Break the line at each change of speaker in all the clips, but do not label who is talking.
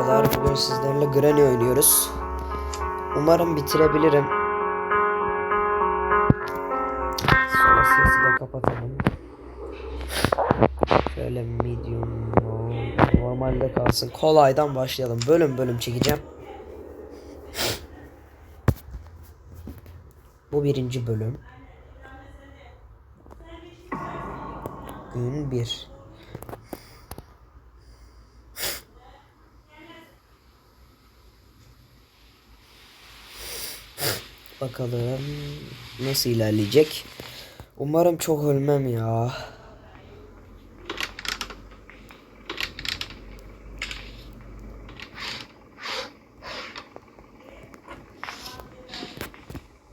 Merhabalar, bugün sizlerle Granny oynuyoruz. Umarım bitirebilirim. Sonra sesi de kapatalım. Şöyle medium normalde kalsın. Kolaydan başlayalım. Bölüm bölüm çekeceğim. Bu birinci bölüm. Gün 1. Bakalım nasıl ilerleyecek. Umarım çok ölmem ya.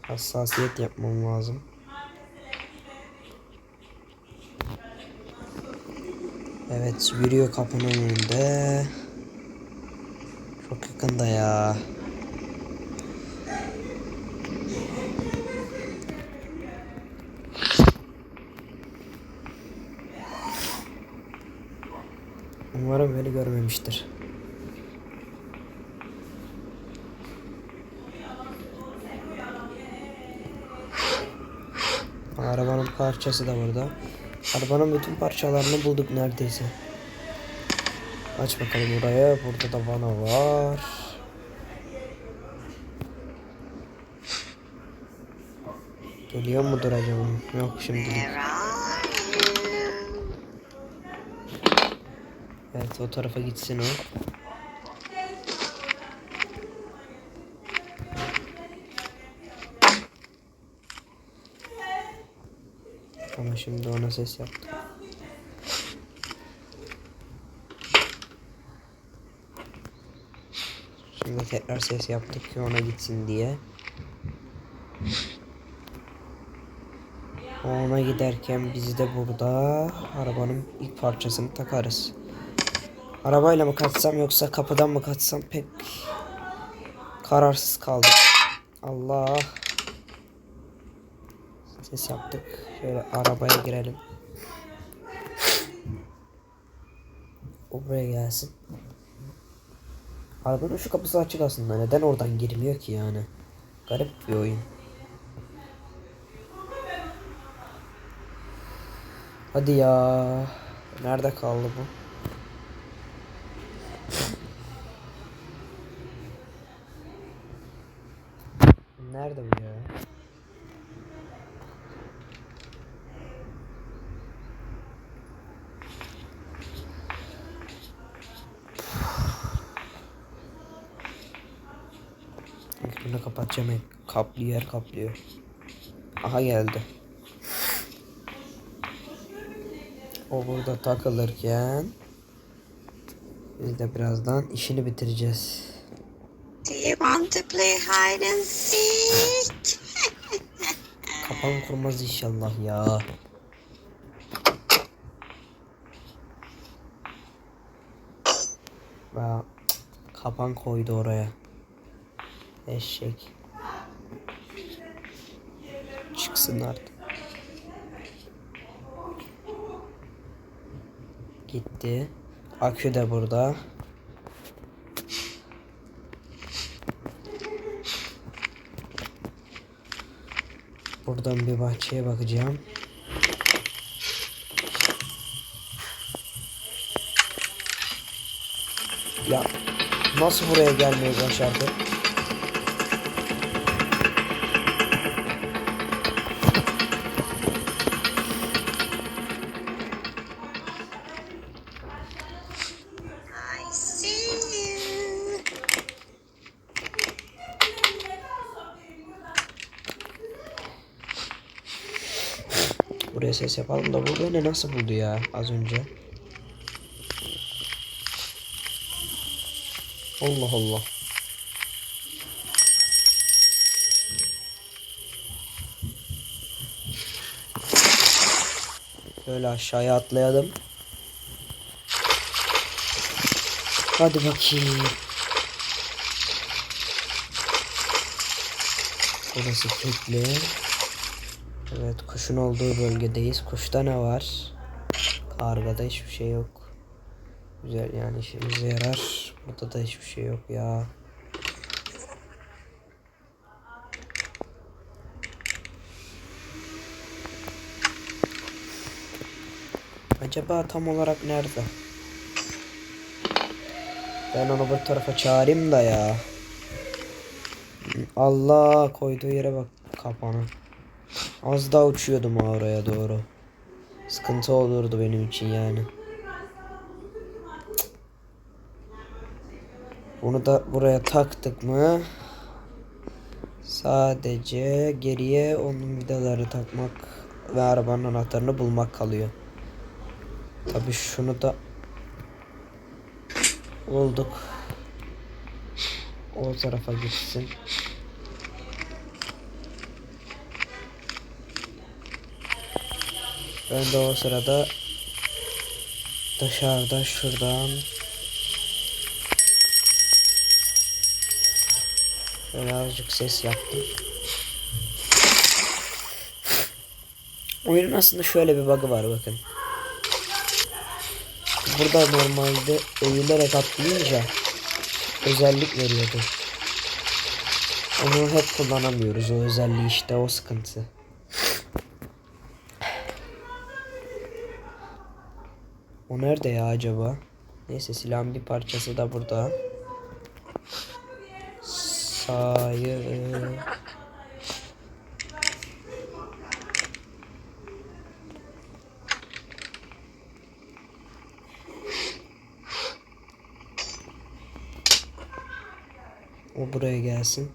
Hassasiyet yapmam lazım. Evet yürüyor kapının önünde. Çok yakında ya. Umarım beni görmemiştir. Arabanın parçası da burada. Arabanın bütün parçalarını bulduk neredeyse. Aç bakalım buraya. Burada da vana var. Geliyor mudur acaba? Yok şimdi. Evet o tarafa gitsin o. Ama şimdi ona ses yaptı. Şimdi tekrar ses yaptık ki ona gitsin diye. Ona giderken biz de burada arabanın ilk parçasını takarız. Arabayla mı kaçsam yoksa kapıdan mı kaçsam pek kararsız kaldım. Allah. Ses yaptık. Şöyle arabaya girelim. O buraya gelsin. Arabanın şu kapısı açık aslında. Neden oradan girmiyor ki yani? Garip bir oyun. Hadi ya. Nerede kaldı bu? Nerede bu ya? Bunu Kaplıyor yer kaplıyor. Aha geldi. O burada takılırken biz de birazdan işini bitireceğiz.
Do you want to play hide and seek?
Kapan kurmaz inşallah ya. Kapan koydu oraya. Eşek. Çıksın artık. Gitti. Akü de burada. Buradan bir bahçeye bakacağım. Ya nasıl buraya gelmeyi başardı? Ses yapalım da bu beni nasıl buldu ya az önce? Allah Allah. Böyle aşağıya atlayalım. Hadi bakayım. Burası kilitli. Evet kuşun olduğu bölgedeyiz. Kuşta ne var? Kargada hiçbir şey yok. Güzel yani işimize yarar. Burada da hiçbir şey yok ya. Acaba tam olarak nerede? Ben onu bu tarafa çağırayım da ya. Allah koyduğu yere bak kapanı. Az daha uçuyordum oraya doğru. Sıkıntı olurdu benim için yani. Bunu da buraya taktık mı? Sadece geriye onun vidaları takmak ve arabanın anahtarını bulmak kalıyor. Tabi şunu da bulduk. O tarafa gitsin. Ben de o sırada dışarıda şuradan Böyle azıcık ses yaptım. Oyunun aslında şöyle bir bug'ı var bakın. Burada normalde eğilerek atlayınca özellik veriyordu. Onu hep kullanamıyoruz o özelliği işte o sıkıntı. O nerede ya acaba? Neyse silahın bir parçası da burada. Sayı. O buraya gelsin.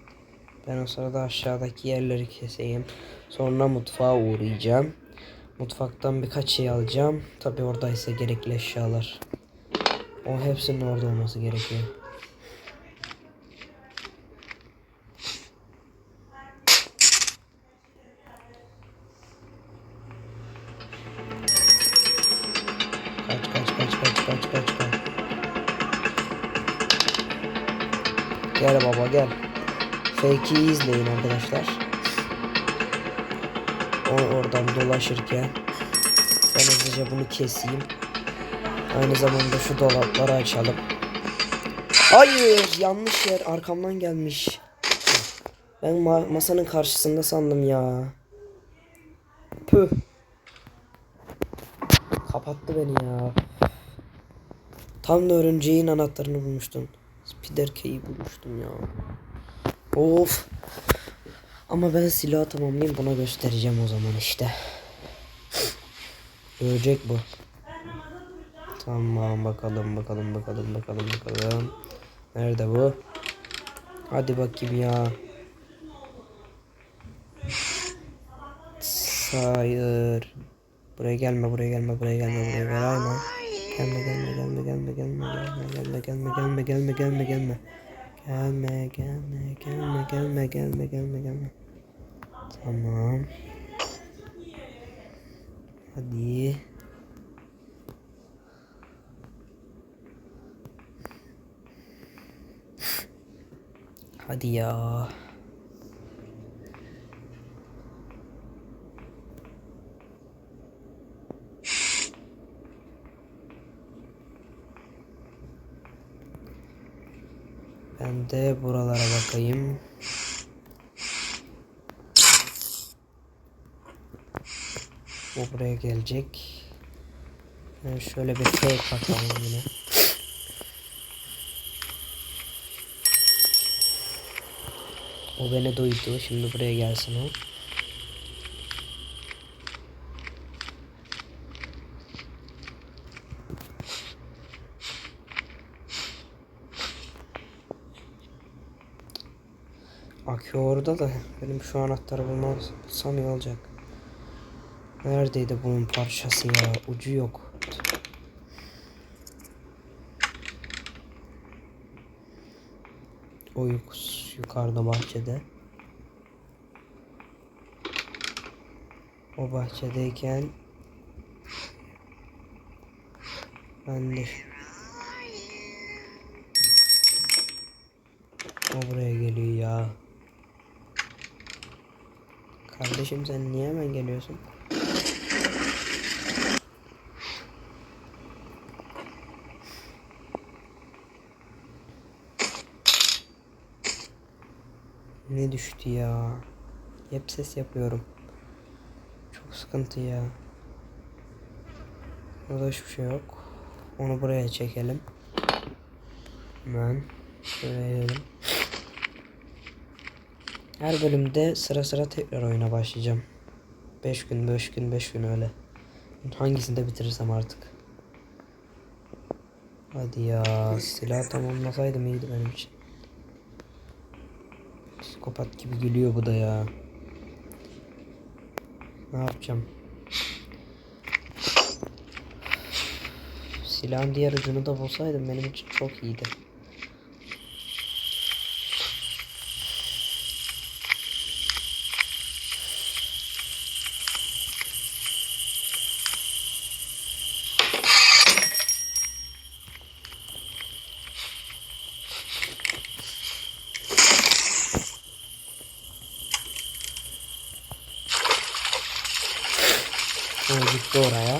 Ben o sırada aşağıdaki yerleri keseyim. Sonra mutfağa uğrayacağım. Mutfaktan birkaç şey alacağım. Tabi oradaysa gerekli eşyalar. O hepsinin orada olması gerekiyor. Kaç kaç kaç kaç kaç kaç kaç. Gel baba gel. Fake'i izleyin arkadaşlar. O oradan dolaşırken ben hızlıca bunu keseyim. Aynı zamanda şu dolapları açalım. Hayır yanlış yer arkamdan gelmiş. Ben ma- masanın karşısında sandım ya. Püh. Kapattı beni ya. Tam da örümceğin anahtarını bulmuştum. Spider bulmuştum ya. Of. Ama ben silahı tamamlayayım buna göstereceğim o zaman işte. Görecek bu. Tamam bakalım bakalım bakalım bakalım bakalım. Nerede bu? Hadi bakayım ya. Hayır. Buraya gelme buraya gelme buraya gelme buraya gelme. Gelme gelme gelme gelme gelme gelme gelme gelme gelme gelme gelme. Gelme gelme gelme gelme gelme gelme gelme. Tamam. Hadi. Hadi ya. Ben de buralara bakayım. O buraya gelecek. Ben şöyle bir fake bakalım yine. O beni duydu. Şimdi buraya gelsin o. Akü orada da benim şu anahtarı bulmazsam iyi olacak. Neredeydi bunun parçası ya? Ucu yok. O yuk yukarıda bahçede. O bahçedeyken ben de o buraya geliyor ya. Kardeşim sen niye hemen geliyorsun? Ne düştü ya? Hep ses yapıyorum. Çok sıkıntı ya. Burada hiçbir şey yok. Onu buraya çekelim. Hemen. Şöyle edelim. Her bölümde sıra sıra tekrar oyuna başlayacağım. 5 gün, 5 gün, 5 gün öyle. Hangisinde bitirirsem artık. Hadi ya silah tamamlasaydım iyiydi benim için. Psikopat gibi gülüyor bu da ya. Ne yapacağım? Silahın diğer ucunu da bulsaydım benim için çok iyiydi. O gitti oraya.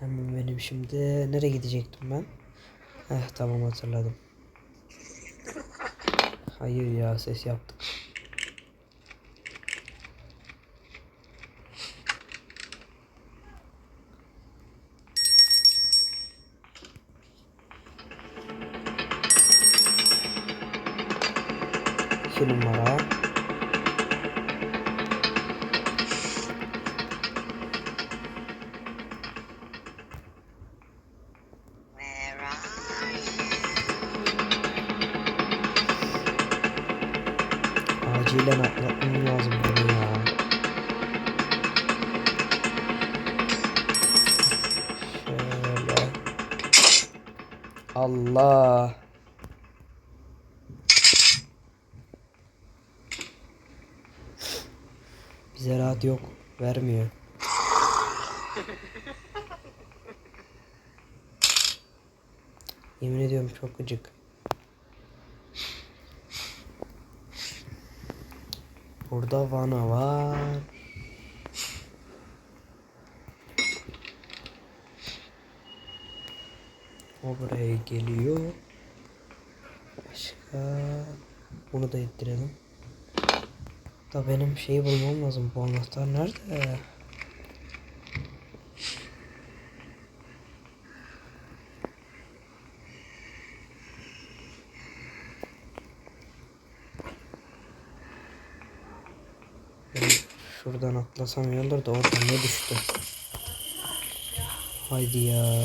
Hemen benim şimdi nereye gidecektim ben? Heh tamam hatırladım. Hayır ya ses yaptık. Allah. Bize rahat yok. Vermiyor. Yemin ediyorum çok gıcık. Burada vana var. O buraya geliyor. Başka bunu da ettirelim. Da benim şeyi bulmam lazım. Bu anahtar nerede? Şuradan atlasam iyi da orada ne düştü? Haydi ya.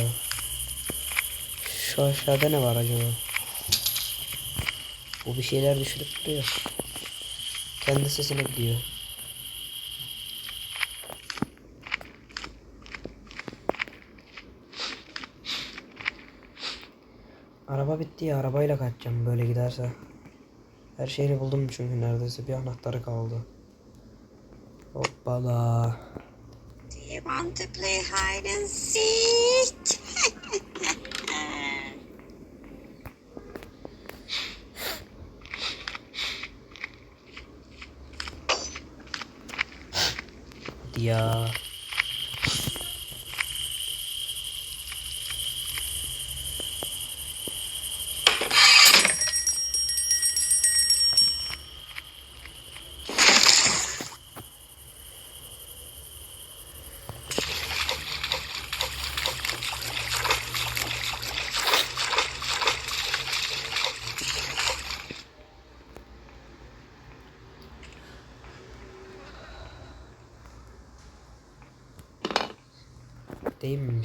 Şu aşağıda ne var acaba? Bu bir şeyler düşürüp duruyor. Kendi sesine gidiyor. Araba bitti ya. Arabayla kaçacağım böyle giderse. Her şeyini buldum çünkü neredeyse bir anahtarı kaldı. Hoppala.
Do you want to play hide and seek?
Hadi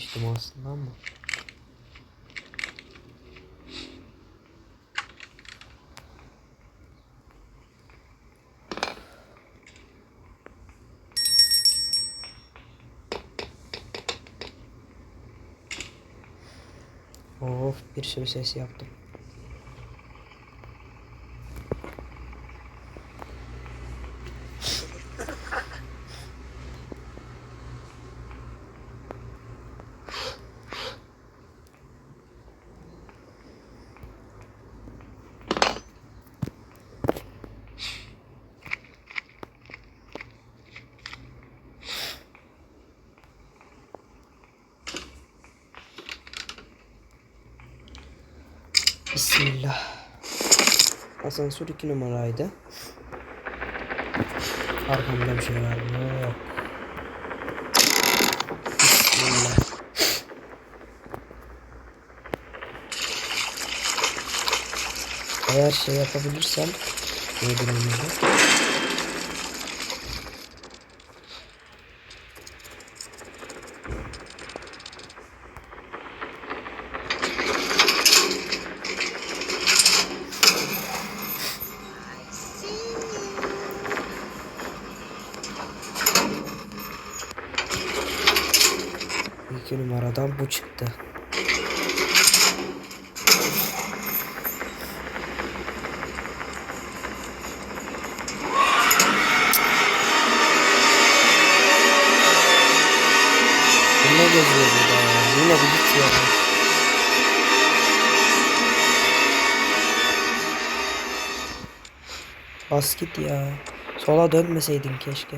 Değmemiştim aslında ama. Of bir sürü ses yaptım. Asansör 2 numaraydı. Arkamda bir şey var mı? Yok. Eğer şey yapabilirsem nedir onun adı?
See you.
İki numaradan bu çıktı. Ne geziyor burada ya? Yine bir git. Bas git ya. Sola dönmeseydin keşke.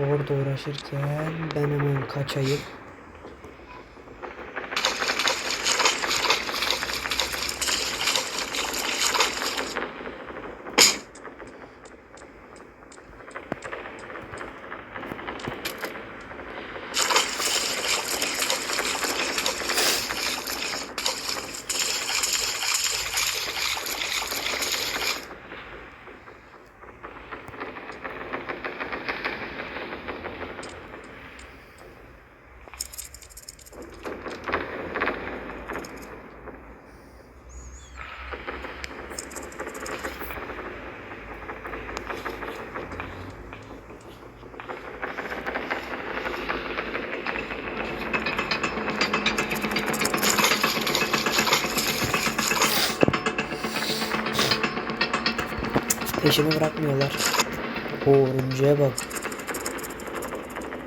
Orada uğraşırken ben hemen kaçayım. Peşimi bırakmıyorlar. O örümceğe bak.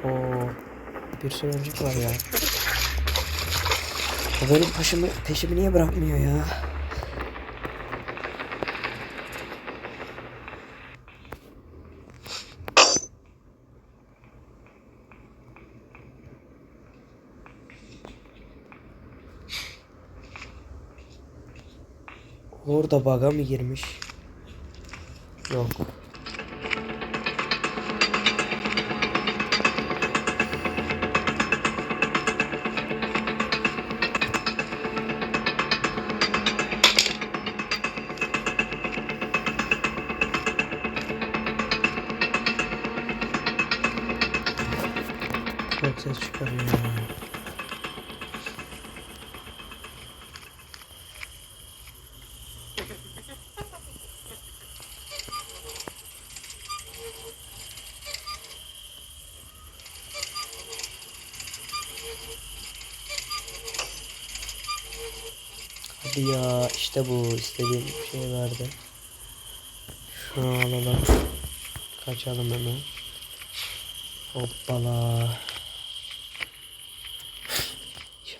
O bir sürü örümcek var ya. O benim peşimi, peşimi niye bırakmıyor ya? Orada baga mı girmiş? Yok. Hadi ya işte bu istediğim şey verdi. Şunu alalım. Kaçalım hemen. Hoppala.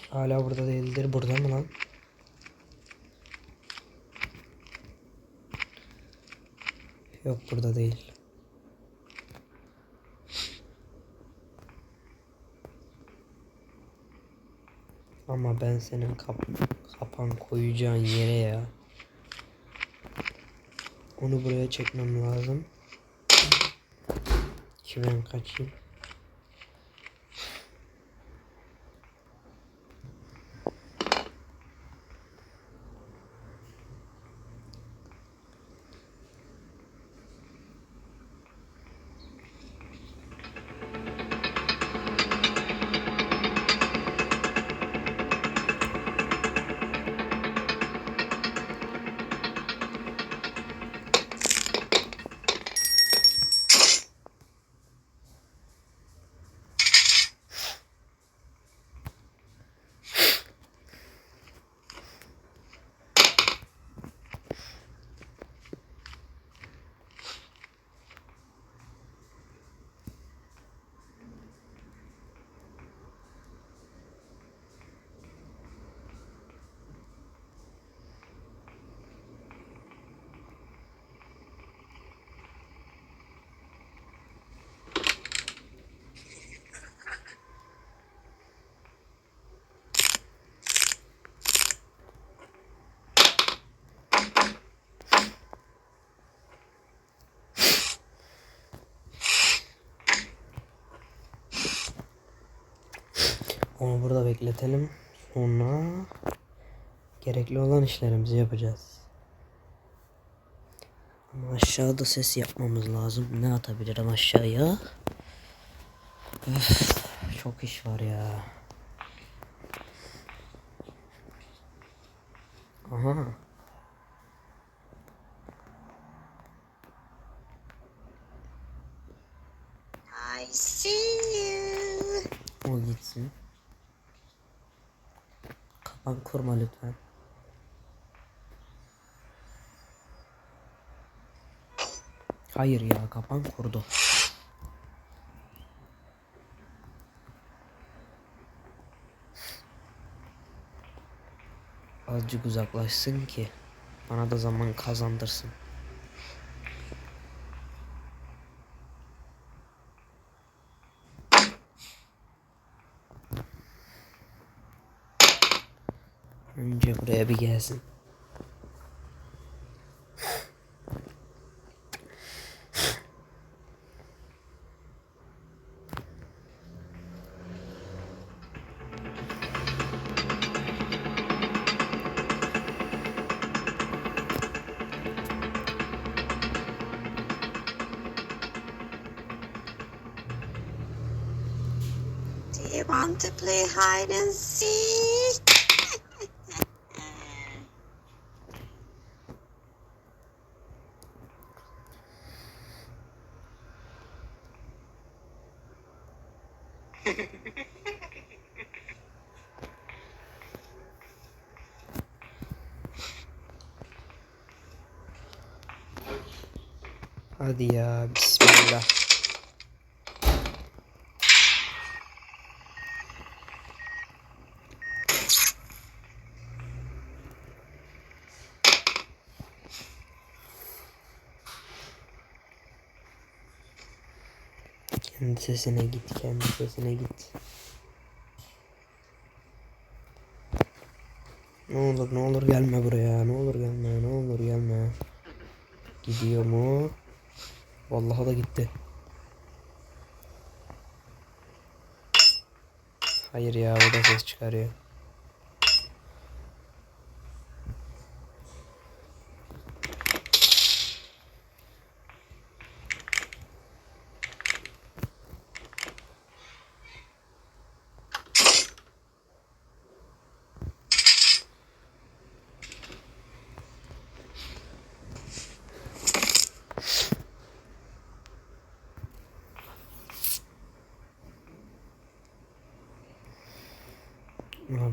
Hala burada değildir. Burada mı lan? Yok burada değil. Ama ben senin kap kapan koyacağın yere ya. Onu buraya çekmem lazım. Ki ben kaçayım. Onu burada bekletelim. Sonra gerekli olan işlerimizi yapacağız. Ama aşağıda ses yapmamız lazım. Ne atabilirim aşağıya? Öf, çok iş var ya. Aha.
I see you.
O gitsin. Kapan kurma lütfen. Hayır ya kapan kurdu. Azıcık uzaklaşsın ki bana da zaman kazandırsın. Önce buraya bir gelsin. Hadi ya bismillah. Kendi sesine git, kendi sesine git. Ne olur ne olur gelme buraya. Ne olur gelme, ne olur gelme. Gidiyor mu? Vallahi da gitti. Hayır ya o da ses çıkarıyor.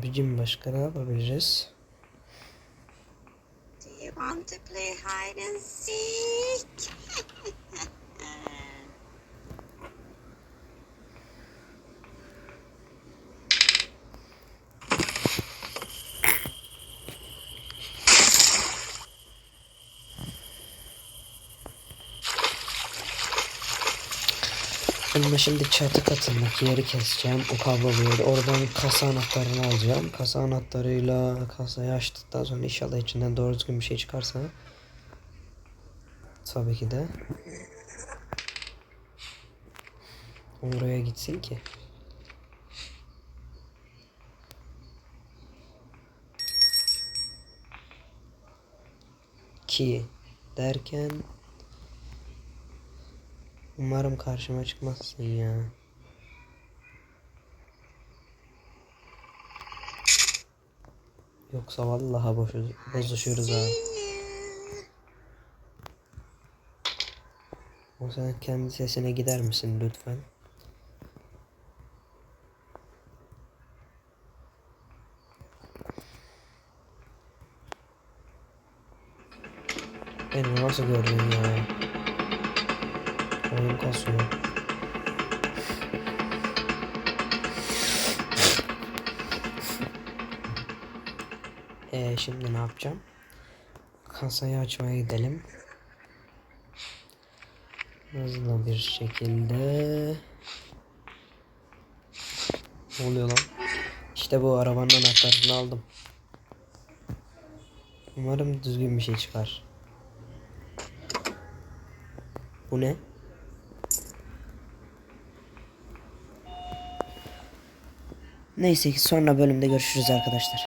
Abicim başka ne yapabiliriz?
Do you want to play hide and seek?
De şimdi çatı katındaki yeri keseceğim. O kablolu yeri. Oradan kasa anahtarını alacağım. Kasa anahtarıyla kasayı açtıktan sonra inşallah içinden doğru düzgün bir şey çıkarsa. Tabii ki de. Oraya gitsin ki. Ki derken Umarım karşıma çıkmazsın ya. Yoksa vallahi boşuz, bozuşuruz ha. O sen kendi sesine gider misin lütfen? Beni nasıl gördün ya? Oyun. Ee, şimdi ne yapacağım? Kasayı açmaya gidelim. Hızlı bir şekilde. Ne oluyor lan? İşte bu arabanın anahtarını aldım. Umarım düzgün bir şey çıkar. Bu ne? Neyse ki sonra bölümde görüşürüz arkadaşlar.